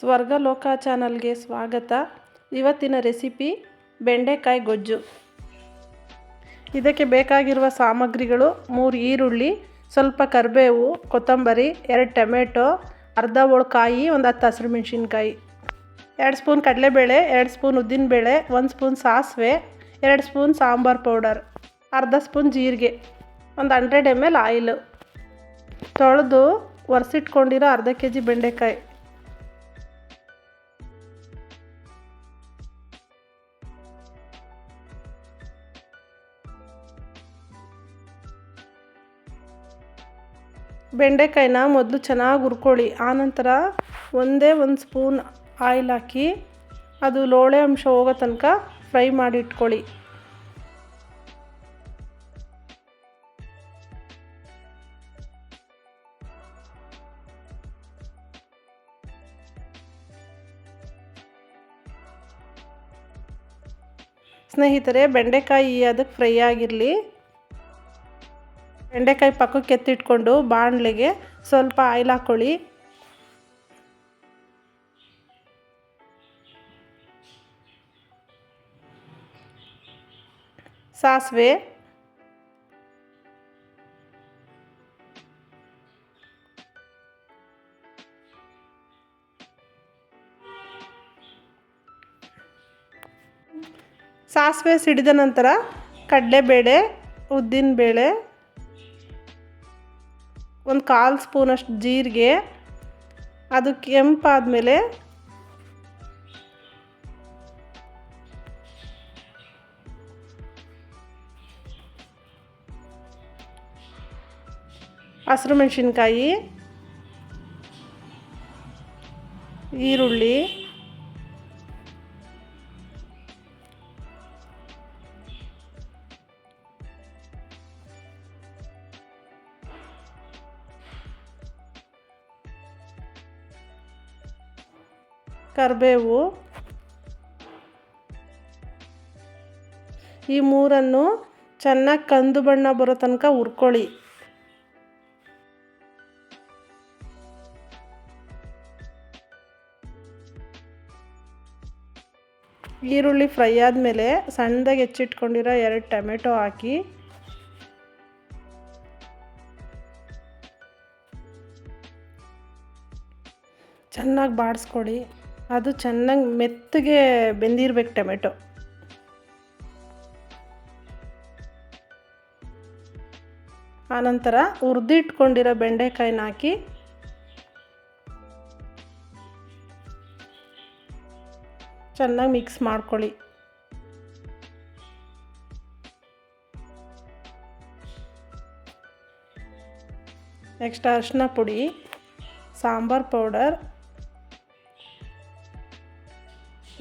ಸ್ವರ್ಗ ಲೋಕ ಚಾನಲ್ಗೆ ಸ್ವಾಗತ. ಇವತ್ತಿನ ರೆಸಿಪಿ ಬೆಂಡೆಕಾಯಿ ಗೊಜ್ಜು. ಇದಕ್ಕೆ ಬೇಕಾಗಿರುವ ಸಾಮಗ್ರಿಗಳು ಮೂರು ಈರುಳ್ಳಿ, ಸ್ವಲ್ಪ ಕರಿಬೇವು, ಕೊತ್ತಂಬರಿ, ಎರಡು ಟೊಮೆಟೊ, ಅರ್ಧ ಹೋಳ್ಕಾಯಿ ಒಂದು ಹತ್ತು ಹಸಿರು ಮೆಣಸಿನ್ಕಾಯಿ. ಎರಡು ಸ್ಪೂನ್ ಕಡಲೆಬೇಳೆ, ಎರಡು ಸ್ಪೂನ್ ಉದ್ದಿನಬೇಳೆ, ಒಂದು ಸ್ಪೂನ್ ಸಾಸಿವೆ, ಎರಡು ಸ್ಪೂನ್ ಸಾಂಬಾರು ಪೌಡರ್, ಅರ್ಧ ಸ್ಪೂನ್ ಜೀರಿಗೆ, ಒಂದು ಹಂಡ್ರೆಡ್ ಎಂ ಎಲ್ ಆಯಿಲು. ತೊಳೆದು ಒರೆಸಿಟ್ಕೊಂಡಿರೋ ಅರ್ಧ ಕೆ ಜಿ ಬೆಂಡೆಕಾಯಿ. ಬೆಂಡೆಕಾಯಿನ ಮೊದಲು ಚೆನ್ನಾಗಿ ಹುರ್ಕೊಳ್ಳಿ. ಆನಂತರ ಒಂದೇ ಒಂದು ಸ್ಪೂನ್ ಆಯಿಲ್ ಹಾಕಿ ಅದು ಲೋಳೆ ಅಂಶ ಹೋಗೋ ತನಕ ಫ್ರೈ ಮಾಡಿ ಇಟ್ಕೊಳ್ಳಿ. ಸ್ನೇಹಿತರೆ, ಬೆಂಡೆಕಾಯಿ ಅದಕ್ಕೆ ಫ್ರೈ ಆಗಿರಲಿ. ಬೆಂಡೆಕಾಯಿ ಪಕ್ಕಕ್ಕೆ ಎತ್ತಿಟ್ಕೊಂಡು ಬಾಣಲೆಗೆ ಸ್ವಲ್ಪ ಆಯಿಲ್ ಹಾಕ್ಕೊಳ್ಳಿ ಸಾಸಿವೆ. ಸಾಸಿವೆ ಸಿಡಿದ ನಂತರ ಕಡಲೆಬೇಳೆ ಉದ್ದಿನಬೇಳೆ ಒಂದು ಕಾಲು ಸ್ಪೂನಷ್ಟು ಜೀರಿಗೆ ಅದು ಕೆಂಪಾದಮೇಲೆ ಹಸಿರು ಮೆಣಸಿನ್ಕಾಯಿ ಈರುಳ್ಳಿ ಕರಿಬೇವು. ಈ ಮೂರನ್ನು ಚೆನ್ನಾಗಿ ಕಂದು ಬಣ್ಣ ಬರೋ ತನಕ ಹುರ್ಕೊಳ್ಳಿ. ಈರುಳ್ಳಿ ಫ್ರೈ ಆದಮೇಲೆ ಸಣ್ಣದಾಗಿ ಹೆಚ್ಚಿಟ್ಕೊಂಡಿರೋ ಎರಡು ಟೊಮೆಟೊ ಹಾಕಿ. ಚೆನ್ನಾಗಿ ಬಾಡಿಸ್ಕೊಡಿ ಅದು ಚೆನ್ನಾಗಿ ಮೆತ್ತಗೆ ಬೆಂದಿರ್ಬೇಕು ಟೊಮೆಟೊ. ಆನಂತರ ಹುರಿದಿಟ್ಕೊಂಡಿರೋ ಬೆಂಡೆಕಾಯಿನ ಹಾಕಿ ಚೆನ್ನಾಗಿ ಮಿಕ್ಸ್ ಮಾಡ್ಕೊಳ್ಳಿ. ನೆಕ್ಸ್ಟ್ ಅರಿಶಿನ ಪುಡಿ, ಸಾಂಬಾರು ಪೌಡರ್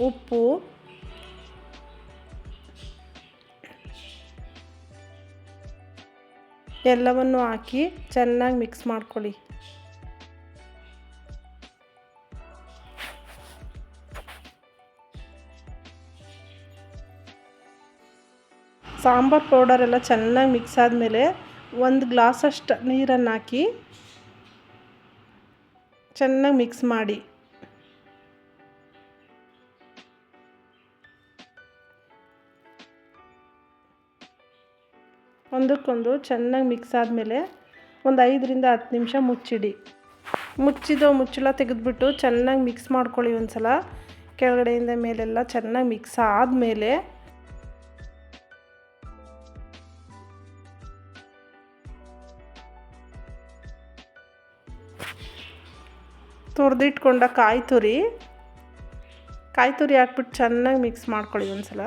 ಉಪ್ಪು. ಎಲ್ಲವನ್ನು ಹಾಕಿ ಚೆನ್ನಾಗಿ ಮಿಕ್ಸ್ ಮಾಡ್ಕೊಳ್ಳಿ. ಸಾಂಬಾರು ಪೌಡರ್ ಎಲ್ಲ ಚೆನ್ನಾಗಿ ಮಿಕ್ಸ್ ಆದಮೇಲೆ ಒಂದು ಗ್ಲಾಸಷ್ಟು ನೀರನ್ನು ಹಾಕಿ ಚೆನ್ನಾಗಿ ಮಿಕ್ಸ್ ಮಾಡಿ. ಒಂದಕ್ಕೊಂದು ಚೆನ್ನಾಗಿ ಮಿಕ್ಸ್ ಆದಮೇಲೆ ಒಂದು ಐದರಿಂದ ಹತ್ತು ನಿಮಿಷ ಮುಚ್ಚಿಡಿ. ಮುಚ್ಚಿದೋ ಮುಚ್ಚಳ ತೆಗೆದುಬಿಟ್ಟು ಚೆನ್ನಾಗಿ ಮಿಕ್ಸ್ ಮಾಡ್ಕೊಳ್ಳಿ ಒಂದು ಸಲ ಕೆಳಗಡೆಯಿಂದ ಮೇಲೆಲ್ಲ ಚೆನ್ನಾಗಿ ಮಿಕ್ಸ್ ಆದಮೇಲೆ ತುರಿದಿಟ್ಕೊಂಡ ಕಾಯಿ ತುರಿ. ಕಾಯಿ ತುರಿ ಹಾಕ್ಬಿಟ್ಟು ಚೆನ್ನಾಗಿ ಮಿಕ್ಸ್ ಮಾಡ್ಕೊಳ್ಳಿ ಒಂದು ಸಲ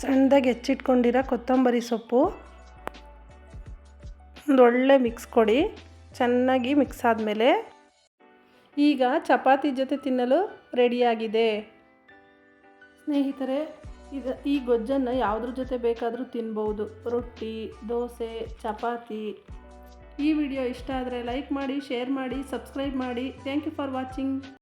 ಸಣ್ಣದಾಗಿ ಹೆಚ್ಚಿಟ್ಕೊಂಡಿರೋ ಕೊತ್ತಂಬರಿ ಸೊಪ್ಪು. ಒಂದೊಳ್ಳೆ ಮಿಕ್ಸ್ ಕೊಡಿ. ಚೆನ್ನಾಗಿ ಮಿಕ್ಸ್ ಆದಮೇಲೆ ಈಗ ಚಪಾತಿ ಜೊತೆ ತಿನ್ನಲು ರೆಡಿಯಾಗಿದೆ ಸ್ನೇಹಿತರೆ ಇದು ಈ ಗೊಜ್ಜನ್ನು ಯಾವುದ್ರ ಜೊತೆ ಬೇಕಾದರೂ ತಿನ್ಬೋದು. ರೊಟ್ಟಿ, ದೋಸೆ, ಚಪಾತಿ. ಈ ವಿಡಿಯೋ ಇಷ್ಟ ಆದರೆ ಲೈಕ್ ಮಾಡಿ ಶೇರ್ ಮಾಡಿ ಸಬ್ಸ್ಕ್ರೈಬ್ ಮಾಡಿ. Thank you for watching